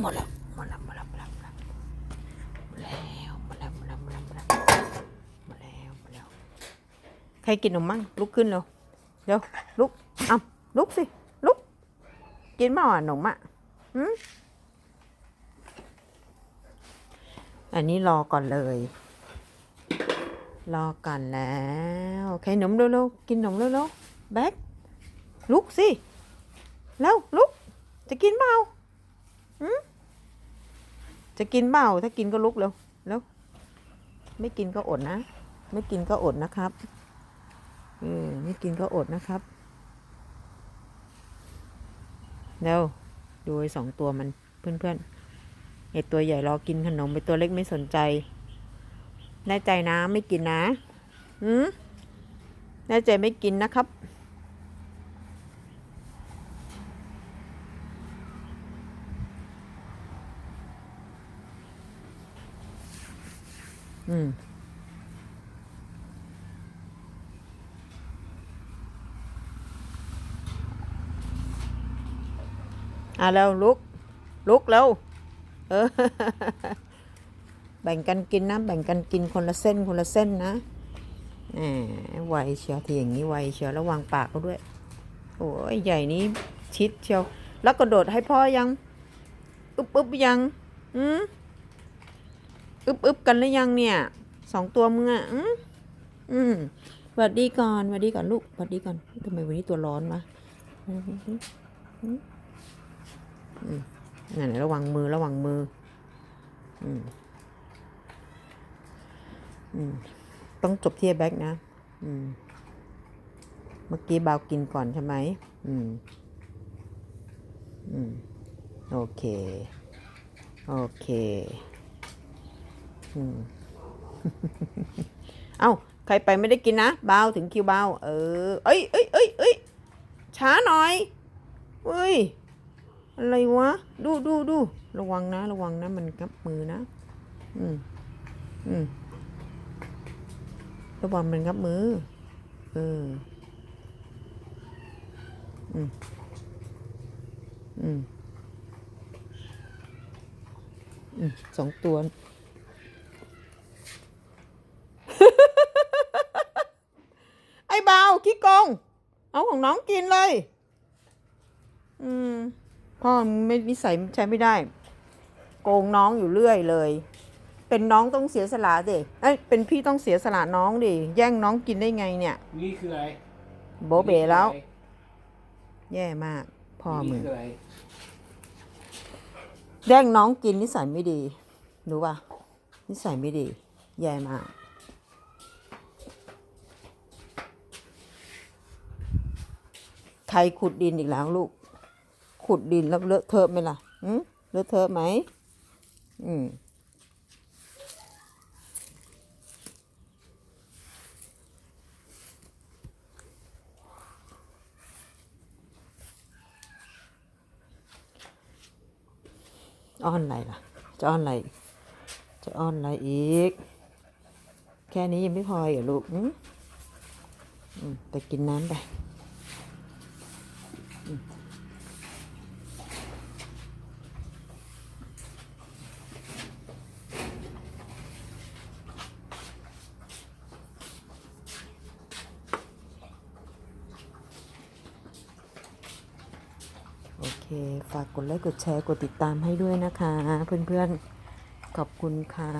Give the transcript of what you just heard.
หมดแล้วหมดแล้วหมดแล้วหมดแล้วหมดแล้วหมดแล้วหมดแล้วหมดแล้วหมดแล้วหมดแล้วหมดแล้วใครกินนมมั่งลุกขึ้นเร็วเร็วลุกเอาลุกสิลุกกินเปล่าอะหนมอะหืมอันนี้รอก่อนเลย รอก่อนแล้วใครหนมเร็วๆกินหนมเร็วๆแบ๊กลุกสิแล้วลุกจะกินเปล่า จะกินเปล่าถ้ากินก็ลุกเร็วเร็วไม่กินก็อดนะ ไม่กินก็อดนะครับเออไม่กินก็อดนะครับเร็วดูไอ้สองตัวมันเพื่อนๆไอตัวใหญ่รอกินขนมไปตัวเล็กไม่สนใจแน่ใจนะไม่กินนะหืมแน่ใจไม่กินนะครับ อืมอะเร็วลุก ลุกเร็วเออ แบ่งกันกินนะ แบ่งกันกินคนละเส้นคนละเส้นนะแหมไวเชียวทีอย่างนี้ไวเชียวระวังปากเขาด้วย โอ้ยใหญ่นี้ชิดเชียว แล้วกระโดดให้พ่อยัง อึบอึบยัง อืม อึบอึบกันหรือยังเนี่ยสองตัวมึงอะอืมอืมสวัสดีก่อนสวัสดีก่อนลูกสวัสดีก่อนทำไมวันนี้ตัวร้อนวะอืมอืมอืมนั่นระวังมือระวังมือ อืมอืมต้องจบที่แบ็กนะ อืม เมื่อกี้เบากินก่อนใช่ไหม อืม อืม โอเค โอเค เอ้า ใครไปไม่ได้กินนะเบาถึงคิวเบาเออ เอ้ยเอ้ยเอ้ยเอ้ยช้าหน่อยเฮ้ย อะไรวะ ดูดูดู ระวังนะ ระวังนะ มันกับมือนะ อืม อืม ระวังมันงับมือ เออ อืม อืม อืม สองตัว ไอ้เบาขี้โกง เอาของน้องกินเลย อืม พ่อมึงไม่นิสัยใช้ไม่ได้ โกงน้องอยู่เรื่อยเลย เป็นน้องต้องเสียสละดิเอ้ยเป็นพี่ต้องเสียสละน้องดิ แย่งน้องกินได้ไงเนี่ย นี่คืออะไรโบเบแล้ว แย่มาก พ่อมึงนี่คืออะไรแย่งน้องกินนิสัยไม่ดี รู้ป่ะนิสัยไม่ดี แย่มาก ครขุดดินอีกแล้วลูก ขุดดินแล้วเลอะเทอะไหมล่ะอืมเลอะเทอะไหมอืมอ้อนอะไรล่ะ จะอ้อนอะไร จะอ้อนอะไรอีก แค่นี้ยังไม่พอเหรอลูกอืมอืมไปกินน้ำไป โอเค ฝากกดไลค์ กดแชร์ กดติดตามให้ด้วยนะคะ เพื่อนๆ ขอบคุณค่ะ